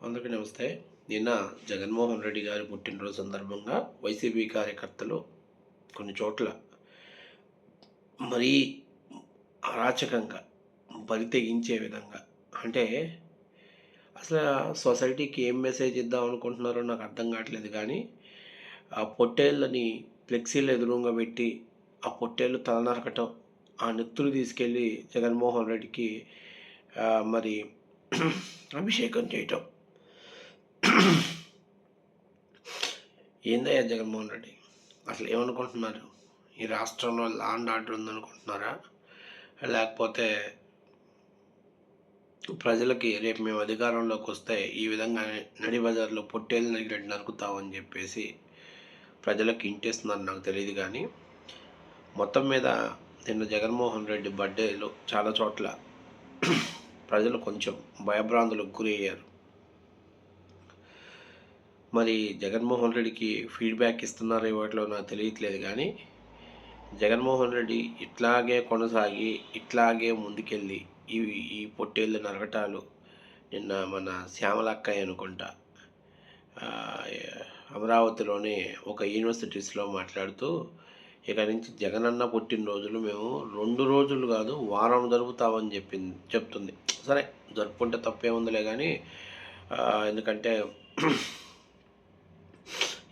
అందరికీ నమస్తే. నిన్న జగన్మోహన్ రెడ్డి గారి పుట్టినరోజు సందర్భంగా వైసీపీ కార్యకర్తలు కొన్ని చోట్ల మరీ అరాచకంగా బరి తెగించే విధంగా అంటే అసలు సొసైటీకి ఏం మెసేజ్ ఇద్దాం అనుకుంటున్నారో నాకు అర్థం కావట్లేదు కానీ ఆ పొట్టేళ్ళని ఫ్లెక్సీలు ఎదురుగా పెట్టి ఆ పొట్టేళ్ళు తల నరకటం ఆ నెత్తులు తీసుకెళ్ళి జగన్మోహన్ రెడ్డికి మరి అభిషేకం చేయటం ఏందయ్యా జగన్మోహన్ రెడ్డి? అసలు ఏమనుకుంటున్నారు? ఈ రాష్ట్రంలో లాండ్ ఆర్డర్ ఉందనుకుంటున్నారా? లేకపోతే ప్రజలకి రేపు మేము అధికారంలోకి వస్తే ఈ విధంగా నడి బజార్లో పొట్టేలు నరికినట్టు నరుకుతామని చెప్పేసి ప్రజలకు ఇంటేస్తున్నారు నాకు తెలియదు కానీ మొత్తం మీద నిన్న జగన్మోహన్ రెడ్డి బర్త్డేలో చాలా చోట్ల ప్రజలు కొంచెం భయభ్రాంతులకు గురి అయ్యారు మరి జగన్మోహన్ రెడ్డికి ఫీడ్బ్యాక్ ఇస్తున్నారో ఇవ్వట్లో నాకు తెలియట్లేదు కానీ జగన్మోహన్ రెడ్డి ఇట్లాగే కొనసాగి ఇట్లాగే ముందుకెళ్ళి ఈ ఈ పొట్టేళ్ళు నరకటాలు నిన్న మన శ్యామలక్కయ్య అనుకుంటా అమరావతిలోని ఒక యూనివర్సిటీస్లో మాట్లాడుతూ ఇక నుంచి జగనన్న పుట్టినరోజులు మేము రెండు రోజులు కాదు వారం జరుపుతామని చెప్పింది చెప్తుంది. సరే జరుపుకుంటే తప్పేముందిలే కానీ ఎందుకంటే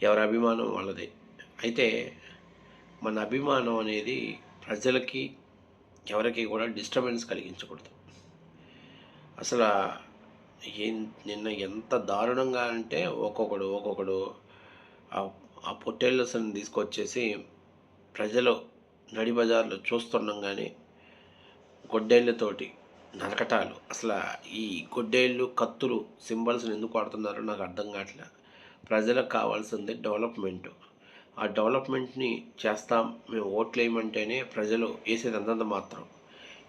ఎవరి అభిమానం వాళ్ళది. అయితే మన అభిమానం అనేది ప్రజలకి ఎవరికి కూడా డిస్టర్బెన్స్ కలిగించకూడదు. అసలు ఏం నిన్న ఎంత దారుణంగా అంటే ఒక్కొక్కడు ఒక్కొక్కడు ఆ- ఆ పొట్టేళ్ళని తీసుకొచ్చేసి ప్రజలు నడి బజార్లో చూస్తున్నాం కానీ గొడ్డేళ్ళతోటి నరకటాలు. అసలు ఈ గొడ్డేళ్ళు కత్తులు సింబల్స్ని ఎందుకు వాడుతున్నారో నాకు అర్థం కావట్లే. ప్రజలకు కావాల్సింది డెవలప్మెంట్. ఆ డెవలప్మెంట్ని చేస్తాం. మేము ఓట్లు వేయమంటేనే ప్రజలు వేసేది అంతంత మాత్రం.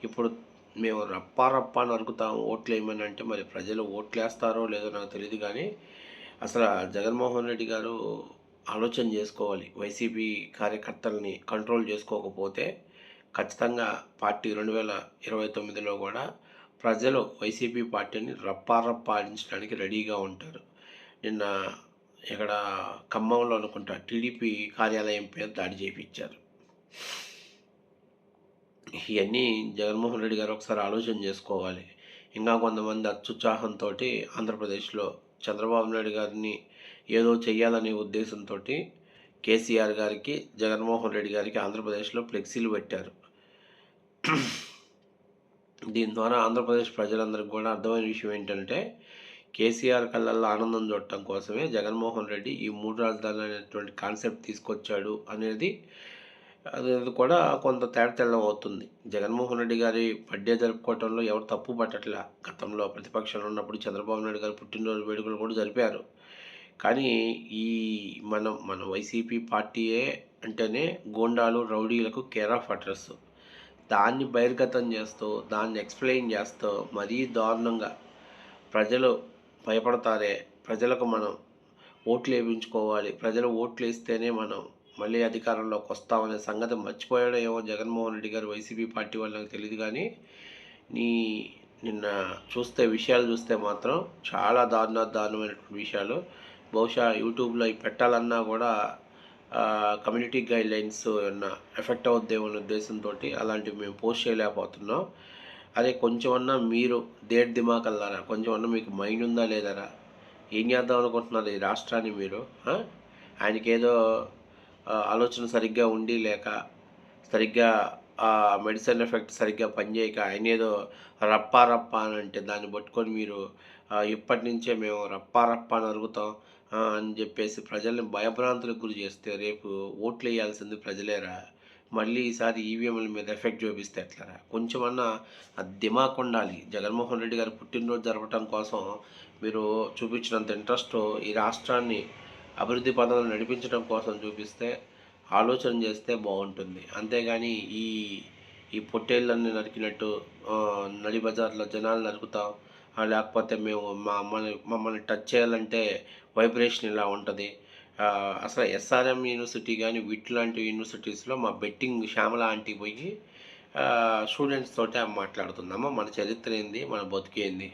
ఇప్పుడు మేము రప్పా రప్పా నరుకుతాం ఓట్లు వేయమని అంటే మరి ప్రజలు ఓట్లు వేస్తారో లేదో నాకు తెలియదు కానీ అసలు జగన్మోహన్ రెడ్డి గారు ఆలోచన చేసుకోవాలి. వైసీపీ కార్యకర్తల్ని కంట్రోల్ చేసుకోకపోతే ఖచ్చితంగా పార్టీ రెండు వేల ఇరవై తొమ్మిదిలో కూడా ప్రజలు వైసీపీ పార్టీని రప్పారప్పాడించడానికి రెడీగా ఉంటారు. నిన్న ఇక్కడ ఖమ్మంలో అనుకుంటా టీడీపీ కార్యాలయం పేరు దాడి చేయించారు ఇవన్నీ జగన్మోహన్ రెడ్డి గారు ఒకసారి ఆలోచన చేసుకోవాలి. ఇంకా కొంతమంది అత్యుత్సాహంతో ఆంధ్రప్రదేశ్లో చంద్రబాబు నాయుడు గారిని ఏదో చెయ్యాలనే ఉద్దేశంతో కేసీఆర్ గారికి జగన్మోహన్ రెడ్డి గారికి ఆంధ్రప్రదేశ్లో ఫ్లెక్సీలు పెట్టారు. దీని ద్వారా ఆంధ్రప్రదేశ్ ప్రజలందరికీ కూడా అర్థమైన విషయం ఏంటంటే కేసీఆర్ కళ్ళల్లో ఆనందం చూడటం కోసమే జగన్మోహన్ రెడ్డి ఈ మూడు రాజధానులు అనేటువంటి కాన్సెప్ట్ తీసుకొచ్చాడు అనేది అది కూడా కొంత తేడతెల్లం అవుతుంది. జగన్మోహన్ రెడ్డి గారి బర్త్డే జరుపుకోవటంలో ఎవరు తప్పు పట్టట్లే? గతంలో ప్రతిపక్షంలో ఉన్నప్పుడు చంద్రబాబు నాయుడు గారు పుట్టినరోజు వేడుకలు కూడా జరిపారు. కానీ ఈ మనం మన వైసీపీ పార్టీయే అంటేనే గోండాలు రౌడీలకు కేర్ ఆఫ్ అడ్రస్ దాన్ని బహిర్గతం చేస్తూ దాన్ని ఎక్స్ప్లెయిన్ చేస్తూ మరీ దారుణంగా ప్రజలు భయపడతారే? ప్రజలకు మనం ఓట్లు వేయించుకోవాలి. ప్రజలు ఓట్లు వేస్తేనే మనం మళ్ళీ అధికారంలోకి వస్తామనే సంగతి మర్చిపోయాడో ఏమో జగన్మోహన్ రెడ్డి గారు వైసీపీ పార్టీ వాళ్ళు నాకు తెలియదు కానీ నీ నిన్న చూస్తే విషయాలు చూస్తే మాత్రం చాలా దారుణ దారుణమైనటువంటి విషయాలు. బహుశా యూట్యూబ్లో అవి పెట్టాలన్నా కూడా కమ్యూనిటీ గైడ్ లైన్స్ ఏమన్నా ఎఫెక్ట్ అవుద్దేమో అనే ఉద్దేశంతో అలాంటివి మేము పోస్ట్ చేయలేకపోతున్నాం. అదే కొంచెమన్నా మీరు దేడ్ దిమాకల్లారా? కొంచెమన్నా మీకు మైండ్ ఉందా లేదారా? ఏం చేద్దాం అనుకుంటున్నారు ఈ రాష్ట్రాన్ని మీరు? ఆయనకేదో ఆయనకి ఏదో ఆలోచన సరిగ్గా ఉండి లేక సరిగ్గా ఆ మెడిసిన్ ఎఫెక్ట్ సరిగ్గా పనిచేయక ఆయన ఏదో రప్పా రప్పా అని అంటే దాన్ని పట్టుకొని మీరు ఇప్పటి నుంచే మేము రప్పా రప్పా అని అరుగుతాం అని చెప్పేసి ప్రజల్ని భయభ్రాంతులకు గురి చేస్తే రేపు ఓట్లు వేయాల్సింది ప్రజలేరా? మళ్ళీ ఈసారి ఈవీఎంల మీద ఎఫెక్ట్ చూపిస్తే ఎట్లా కొంచెమన్నా దిమాక్ ఉండాలి. జగన్మోహన్ రెడ్డి గారు పుట్టినరోజు జరపడం కోసం మీరు చూపించినంత ఇంట్రెస్ట్ ఈ రాష్ట్రాన్ని అభివృద్ధి పదంలో నడిపించడం కోసం చూపిస్తే ఆలోచన చేస్తే బాగుంటుంది. అంతేగాని ఈ ఈ పొట్టేళ్ళని నరికినట్టు నడి బజార్లో జనాలు నరుకుతాం లేకపోతే మేము మా మమ్మల్ని మమ్మల్ని టచ్ చేయాలంటే వైబ్రేషన్ ఇలా ఉంటుంది. అసలు ఎస్ఆర్ఎం యూనివర్సిటీ కానీ వీటి లాంటి యూనివర్సిటీస్లో మా బెట్టింగ్ శ్యామల ఆంటీ పోయి స్టూడెంట్స్ తోటే మాట్లాడుతున్నాము మన చరిత్ర ఏంది? మన బతికేంది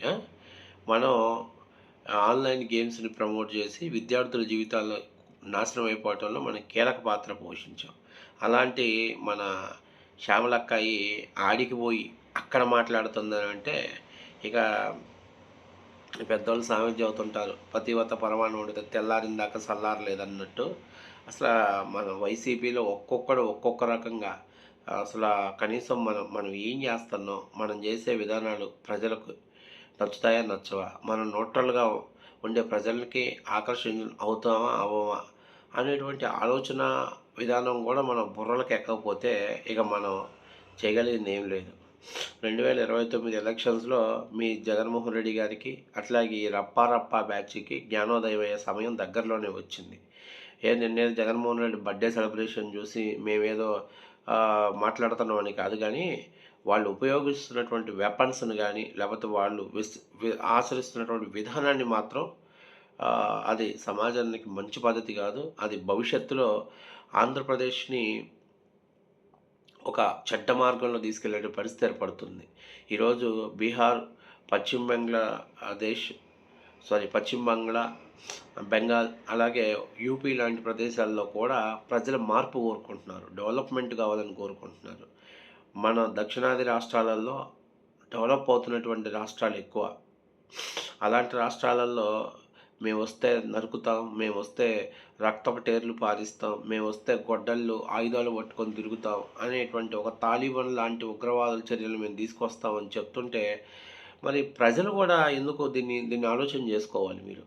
మనం ఆన్లైన్ గేమ్స్ని ప్రమోట్ చేసి విద్యార్థుల జీవితాల్లో నాశనం అయిపోవటంలో మనం కీలక పాత్ర పోషించాం. అలాంటి మన శ్యామలక్కాయి ఆడికి పోయి అక్కడ మాట్లాడుతుందని అంటే ఇక పెద్దోళ్ళు సామెత చదువుతుంటారు పతివత పరమాణం ఉండితే తెల్లారిందాక చల్లారలేదన్నట్టు అసలు మన వైసీపీలో ఒక్కొక్కడు ఒక్కొక్క రకంగా అసలు కనీసం మనం మనం ఏం చేస్తున్నాం మనం చేసే విధానాలు ప్రజలకు నచ్చుతాయా నచ్చవా? మనం న్యూట్రల్గా ఉండే ప్రజలకి ఆకర్షణ అవుతామా అవమా అనేటువంటి ఆలోచన విధానం కూడా మన బుర్రలకు ఎక్కకపోతే ఇక మనం చేయగలిగింది ఏం లేదు. రెండు వేల ఇరవై తొమ్మిది ఎలక్షన్స్లో మీ జగన్మోహన్ రెడ్డి గారికి అట్లాగే ఈ రప్పారప్ప బ్యాచ్కి జ్ఞానోదయం అయ్యే సమయం దగ్గరలోనే వచ్చింది. ఏ నిన్నేది జగన్మోహన్ రెడ్డి బర్త్డే సెలబ్రేషన్ చూసి మేమేదో మాట్లాడుతున్నామని కాదు కానీ వాళ్ళు ఉపయోగిస్తున్నటువంటి వెపన్స్ని కానీ లేకపోతే వాళ్ళు విస్ ఆచరిస్తున్నటువంటి విధానాన్ని మాత్రం అది సమాజానికి మంచి పద్ధతి కాదు. అది భవిష్యత్తులో ఆంధ్రప్రదేశ్ని ఒక చెడ్డ మార్గంలో తీసుకెళ్ళే పరిస్థితి ఏర్పడుతుంది. ఈరోజు బీహార్ పశ్చిమ బంగ్లాదేశ్ సారీ పశ్చిమ బంగ్లా బెంగాల్ అలాగే యూపీ లాంటి ప్రదేశాల్లో కూడా ప్రజలు మార్పు కోరుకుంటున్నారు. డెవలప్మెంట్ కావాలని కోరుకుంటున్నారు. మన దక్షిణాది రాష్ట్రాలలో డెవలప్ అవుతున్నటువంటి రాష్ట్రాలు ఎక్కువ. అలాంటి రాష్ట్రాలలో మేము వస్తే నరుకుతాం మేము వస్తే రక్తపు టేర్లు పారిస్తాం మేము వస్తే గొడ్డళ్ళు ఆయుధాలు పట్టుకొని తిరుగుతాం అనేటువంటి ఒక తాలిబాన్ లాంటి ఉగ్రవాదుల చర్యలు మేము తీసుకొస్తామని చెప్తుంటే మరి ప్రజలు కూడా ఎందుకో దీన్ని దీన్ని ఆలోచన చేసుకోవాలి మీరు?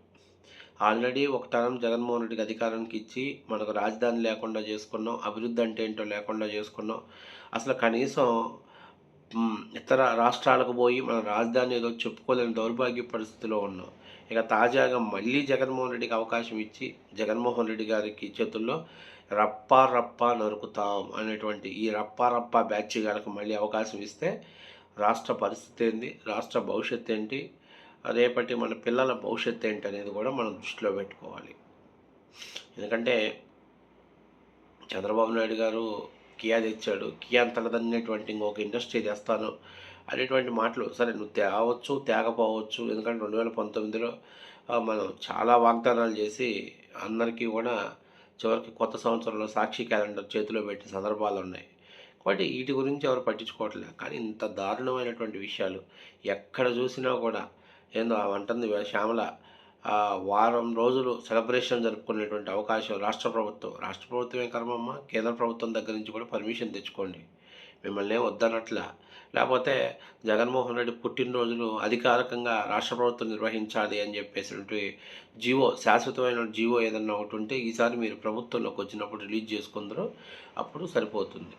ఆల్రెడీ ఒక తరం జగన్మోహన్ రెడ్డికి అధికారానికి ఇచ్చి మనకు రాజధాని లేకుండా చేసుకున్నాం అభివృద్ధి అంటే ఏంటో లేకుండా చేసుకున్నాం. అసలు కనీసం ఇతర రాష్ట్రాలకు పోయి మన రాజధాని ఏదో చెప్పుకోలేని దౌర్భాగ్య పరిస్థితిలో ఉన్నాం. ఇక తాజాగా మళ్ళీ జగన్మోహన్ రెడ్డికి అవకాశం ఇచ్చి జగన్మోహన్ రెడ్డి గారికి చేతుల్లో రప్పా రప్పా నరుకుతాం అనేటువంటి ఈ రప్పా రప్పా బ్యాచ్ గారికి మళ్ళీ అవకాశం ఇస్తే రాష్ట్ర పరిస్థితి ఏంటి రాష్ట్ర భవిష్యత్తు ఏంటి? రేపటి మన పిల్లల భవిష్యత్తు ఏంటి అనేది కూడా మనం దృష్టిలో పెట్టుకోవాలి. ఎందుకంటే చంద్రబాబు నాయుడు గారు కియా తెచ్చాడు. కియా అంతలదన్నటువంటి ఇంకొక ఇండస్ట్రీ తెస్తాను. అనేటువంటి మాటలు. సరే నువ్వు తేవచ్చు తేకపోవచ్చు. ఎందుకంటే రెండు వేల పంతొమ్మిదిలో మనం చాలా వాగ్దానాలు చేసి అందరికీ కూడా చివరికి కొత్త సంవత్సరంలో సాక్షి క్యాలెండర్ చేతిలో పెట్టిన సందర్భాలు ఉన్నాయి. కాబట్టి వీటి గురించి ఎవరు పట్టించుకోవట్లేదు. కానీ ఇంత దారుణమైనటువంటి విషయాలు ఎక్కడ చూసినా కూడా ఏందో ఆ అంటుంది శ్యామల వారం రోజులు సెలబ్రేషన్ జరుపుకునేటువంటి అవకాశం రాష్ట్ర ప్రభుత్వం. రాష్ట్ర ప్రభుత్వమే కర్మమ్మ కేంద్ర ప్రభుత్వం దగ్గర నుంచి కూడా పర్మిషన్ తెచ్చుకోండి. మిమ్మల్ని ఏం వద్దనట్ల. లేకపోతే జగన్మోహన్ రెడ్డి పుట్టినరోజులు అధికారికంగా రాష్ట్ర ప్రభుత్వం నిర్వహించాలి అని చెప్పేసినటువంటి జీవో శాశ్వతమైన జీవో ఏదన్నా ఒకటి ఉంటే ఈసారి మీరు ప్రభుత్వంలోకి వచ్చినప్పుడు రిలీజ్ చేసుకుందరో అప్పుడు సరిపోతుంది.